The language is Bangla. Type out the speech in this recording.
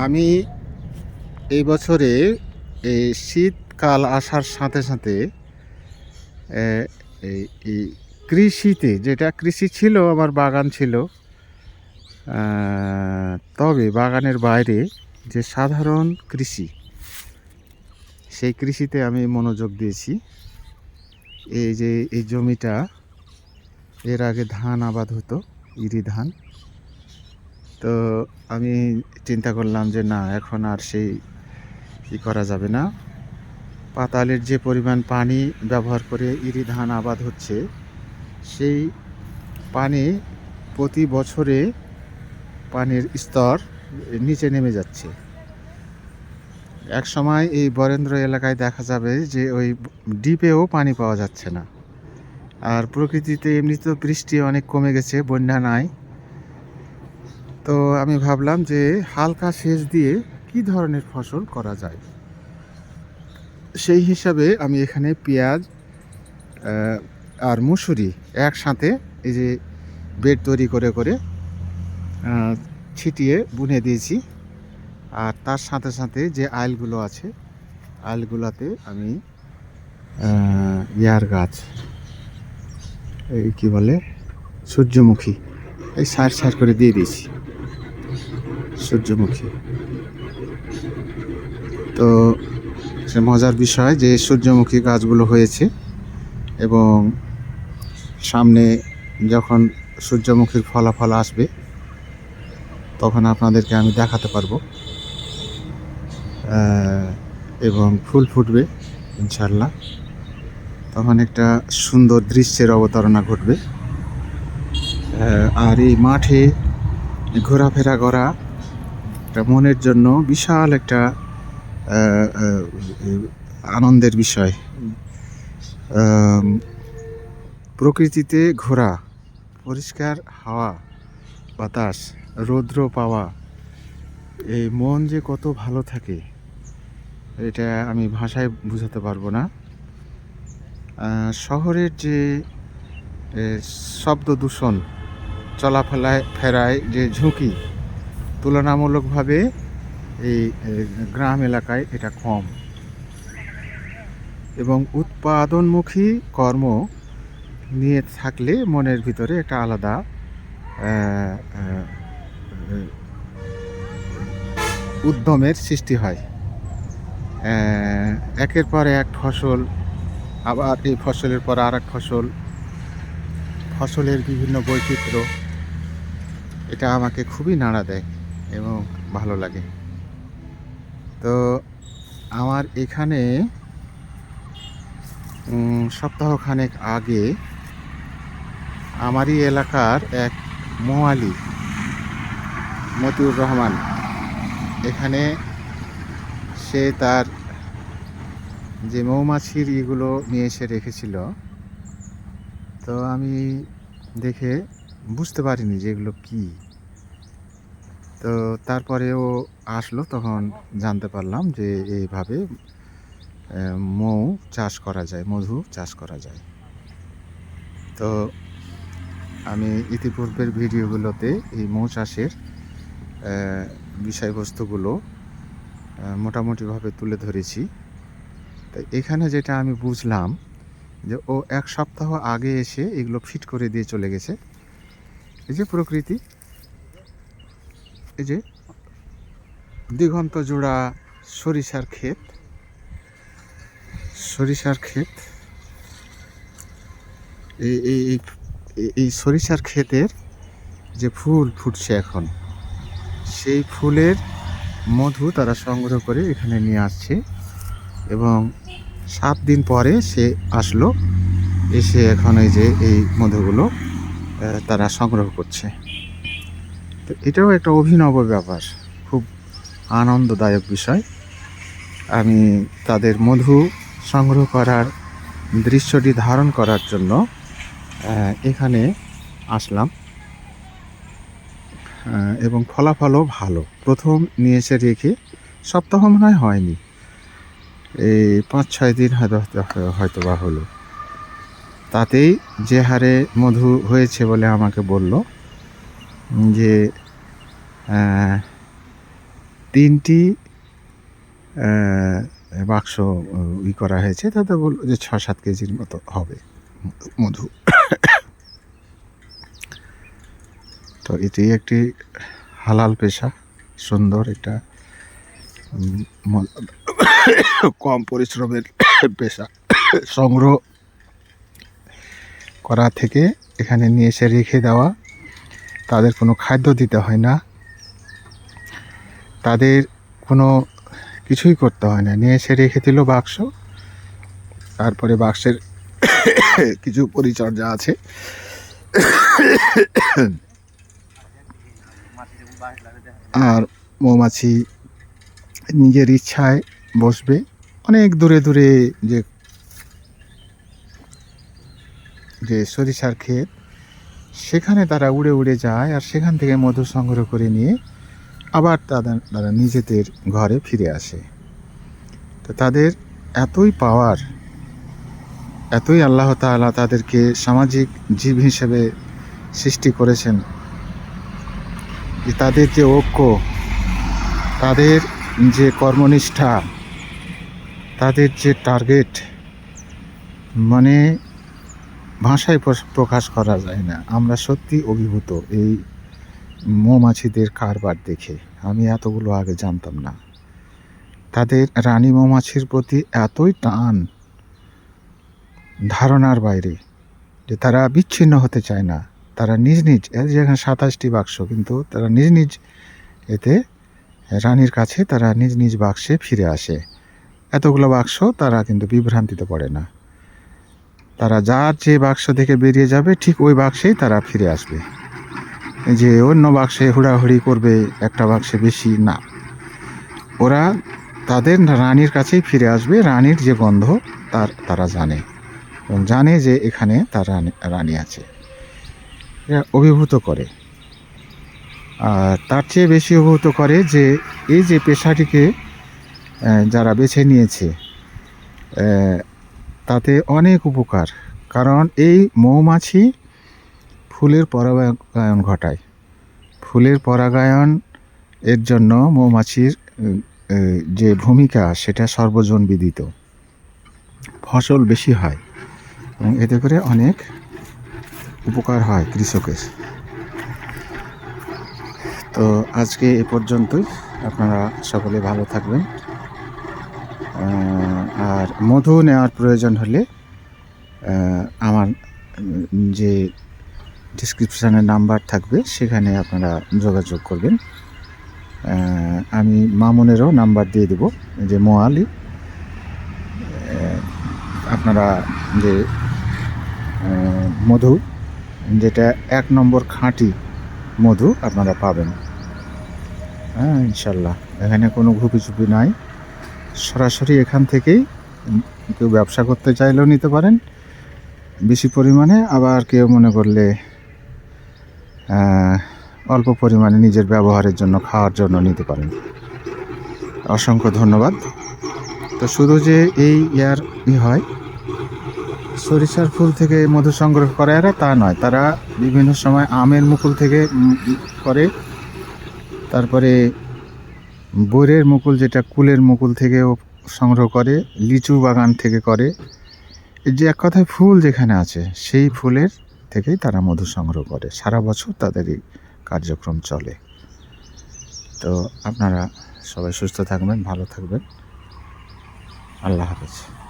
আমি এই বছরে এই শীতকাল আসার সাথে সাথে এই কৃষিতে, যেটা কৃষি ছিল, আমার বাগান ছিল তবে বাগানের বাইরে যে সাধারণ কৃষি, সেই কৃষিতে আমি মনোযোগ দিয়েছি। এই যে, এই জমিটা, এর আগে ধান আবাদ হতো, ইরি ধান। তো আমি চিন্তা করলাম যে না, এখন আর সেই ই করা যাবে না। পাতালের যে পরিমাণ পানি ব্যবহার করে ইরি ধান আবাদ হচ্ছে, সেই পানি প্রতি বছরে পানির স্তর নিচে নেমে যাচ্ছে। এক সময় এই বরেন্দ্র এলাকায় দেখা যাবে যে ওই ডিপেও পানি পাওয়া যাচ্ছে না। আর প্রকৃতিতে এমনিতে তো বৃষ্টি অনেক কমে গেছে, বন্যা নাই। তো আমি ভাবলাম যে হালকা সেচ দিয়ে কি ধরনের ফসল করা যায়? সেই হিসাবে আমি এখানে পেঁয়াজ আর মুসুরি একসাথে এই যে বেড তৈরি করে করে ছিটিয়ে বুনে দিয়েছি। আর তার সাথে সাথে যে আইলগুলো আছে, আইলগুলোতে আমি ইয়ার গাছ, এই কি বলে, সূর্যমুখী, এই সার সার করে দিয়ে দিয়েছি। সূর্যমুখী। তো সে মজার বিষয় যে সূর্যমুখী গাছগুলো হয়েছে এবং সামনে যখন সূর্যমুখীর ফলাফল আসবে, তখন আপনাদেরকে আমি দেখাতে পারব। এবং ফুল ফুটবে ইনশাল্লাহ তখন একটা সুন্দর দৃশ্যের অবতারণা ঘটবে। আর এই মাঠে ঘোরাফেরা করা একটা মনের জন্য বিশাল একটা আনন্দের বিষয়। প্রকৃতিতে ঘোরা, পরিষ্কার হাওয়া, বাতাস, রৌদ্র পাওয়া, এই মন যে কত ভালো থাকে, এটা আমি ভাষায় বোঝাতে পারব না। শহরের যে শব্দ দূষণ চলাফেরায় ফেরায় যে ঝুঁকি তুলনামূলকভাবে এই গ্রাম এলাকায় এটা কম। এবং উৎপাদনমুখী কর্ম নিয়ে থাকলে মনের ভিতরে একটা আলাদা উদ্যমের সৃষ্টি হয়। একের পর এক ফসল, আবার এই ফসলের পর আর এক ফসল, ফসলের বিভিন্ন বৈচিত্র্য, এটা আমাকে খুবই নাড়া দেয়। এবং ভালো লাগে। তো আমার এখানে সপ্তাহখানেক আগে আমারই এলাকার এক মোয়ালি, মতিউর রহমান, এখানে সে তার যে মৌমাছির ইগুলো নিয়ে এসে রেখেছিল। তো আমি দেখে বুঝতে পারিনি যে এগুলো কী। তো তারপরে ও আসলো, তখন জানতে পারলাম যে এইভাবে মৌ চাষ করা যায়, মধু চাষ করা যায়। তো আমি ইতিপূর্বের ভিডিওগুলোতে এই মৌ চাষের বিষয়বস্তুগুলো মোটামুটিভাবে তুলে ধরেছি। তো এখানে যেটা আমি বুঝলাম যে ও এক সপ্তাহ আগে এসে এগুলো ফিট করে দিয়ে চলে গেছে। এই যে প্রকৃতি এই যে, দিগন্ত জোড়া সরিষার ক্ষেত সরিষার ক্ষেত। এই এই সরিষার ক্ষেতের যে ফুল ফুটছে এখন, সেই ফুলের মধু তারা সংগ্রহ করে এখানে নিয়ে আসছে এবং সাত দিন পরে সে আসলো, এসে এখন এই যে এই মধুগুলো তারা সংগ্রহ করছে। তো এটাও একটা অভিনব ব্যাপার, খুব আনন্দদায়ক বিষয়। আমি তাদের মধু সংগ্রহ করার দৃশ্যটি ধারণ করার জন্য এখানে আসলাম। এবং ফলাফলও ভালো। প্রথম নিয়ে এসে রেখে সপ্তাহ মনে হয় হয়নি। এই পাঁচ, ছয় দিন হয়তো হয়তো বা হলো। তাতেই যে হারে মধু হয়েছে বলে আমাকে বলল যে তিনটি বাক্স ই করা হয়েছে, তাতে বলল যে ছ সাত কেজির মতো হবে, মধু। তো এটি একটি হালাল পেশা, সুন্দর, এটা কম পরিশ্রমের পেশা, সংগ্রহ করা থেকে এখানে নিয়ে এসে রেখে দেওয়া। তাদের কোনো খাদ্য দিতে হয় না। তাদের কোনো কিছুই করতে হয় না। নিয়ে এসে রেখে দিল বাক্স। তারপরে বাক্সের কিছু পরিচর্যা আছে। আর মৌমাছি নিজের ইচ্ছায় বসবে। অনেক দূরে দূরে যে যে সরিষার ক্ষেত। সেখানে তারা উড়ে উড়ে যায় আর সেখান থেকে মধু সংগ্রহ করে নিয়ে আবার তাদের, তারা নিজেদের ঘরে ফিরে আসে। তো তাদের এতই পাওয়ার, এতই আল্লাহ তাআলা তাদেরকে সামাজিক জীব হিসেবে সৃষ্টি করেছেন যে তাদের যে ঐক্য, তাদের যে কর্মনিষ্ঠা, তাদের যে টার্গেট মানে ভাষায় প্রকাশ করা যায় না। আমরা সত্যি অভিভূত এই মৌমাছিদের কারবার দেখে। আমি এতগুলো আগে জানতাম না। তাদের রানী মৌমাছির প্রতি এতই টান ধারণার বাইরে যে তারা বিচ্ছিন্ন হতে চায় না। তারা নিজ নিজ যেখানে সাতাশটি বাক্স, কিন্তু তারা নিজ নিজ এতে রানীর কাছে তারা নিজ নিজ বাক্সে ফিরে আসে। এতগুলো বাক্স তারা কিন্তু বিভ্রান্তিতে পড়ে না। তারা যার যে বাক্স থেকে বেরিয়ে যাবে, ঠিক ওই বাক্সেই তারা ফিরে আসবে। যে অন্য বাক্সে হুড়াহুড়ি করবে, একটা বাক্সে বেশি না। ওরা তাদের রানীর কাছেই ফিরে আসবে, রানীর যে গন্ধ, তার তারা জানে। এবং জানে যে এখানে তার রানী আছে। অভিভূত করে। আর তার চেয়ে বেশি অভিভূত করে যে, এই যে পেশাটিকে যারা বেছে নিয়েছে তাতে অনেক উপকার। কারণ এই মৌমাছি ফুলের পরাগায়ন ঘটায়। ফুলের পরাগায়ন এর জন্য মৌমাছির যে ভূমিকা, সেটা সর্বজন বিদিত। ফসল বেশি হয় এবং এতে করে অনেক উপকার হয় কৃষকের। তো আজকে এ পর্যন্তই। আপনারা সকলে ভালো থাকবেন। আর মধু নেওয়ার প্রয়োজন হলে আমার যে ডিসক্রিপশানে নাম্বার থাকবে, সেখানে আপনারা যোগাযোগ করবেন। আমি মামুনেরও নাম্বার দিয়ে দেব যে মোয়ালি। আপনারা যে মধু, যেটা এক নম্বর খাঁটি মধু আপনারা পাবেন। হ্যাঁ ইনশাল্লাহ, এখানে কোনো ঘুপি চুপি নাই। সরাসরি এখান থেকেই কেউ ব্যবসা করতে চাইলেও নিতে পারেন। বেশি পরিমাণে আবার কেউ মনে করলে অল্প পরিমাণে নিজের ব্যবহারের জন্য, খাওয়ার জন্য নিতে পারেন। অসংখ্য ধন্যবাদ। তো শুধু যে এই ইয়ার ই হয়, সরিষার ফুল থেকে মধু সংগ্রহ করে এরা, তা নয়। তারা বিভিন্ন সময় আমের মুকুল থেকে করে, তারপরে বইয়ের মুকুল যেটা কুলের মুকুল থেকেও সংগ্রহ করে, লিচু বাগান থেকে করে যে এক কথায় ফুল যেখানে আছে, সেই ফুলের থেকেই তারা মধু সংগ্রহ করে। সারা বছর তাদের এই কার্যক্রম চলে। তো আপনারা সবাই সুস্থ থাকবেন, ভালো থাকবেন। আল্লাহ হাফেজ।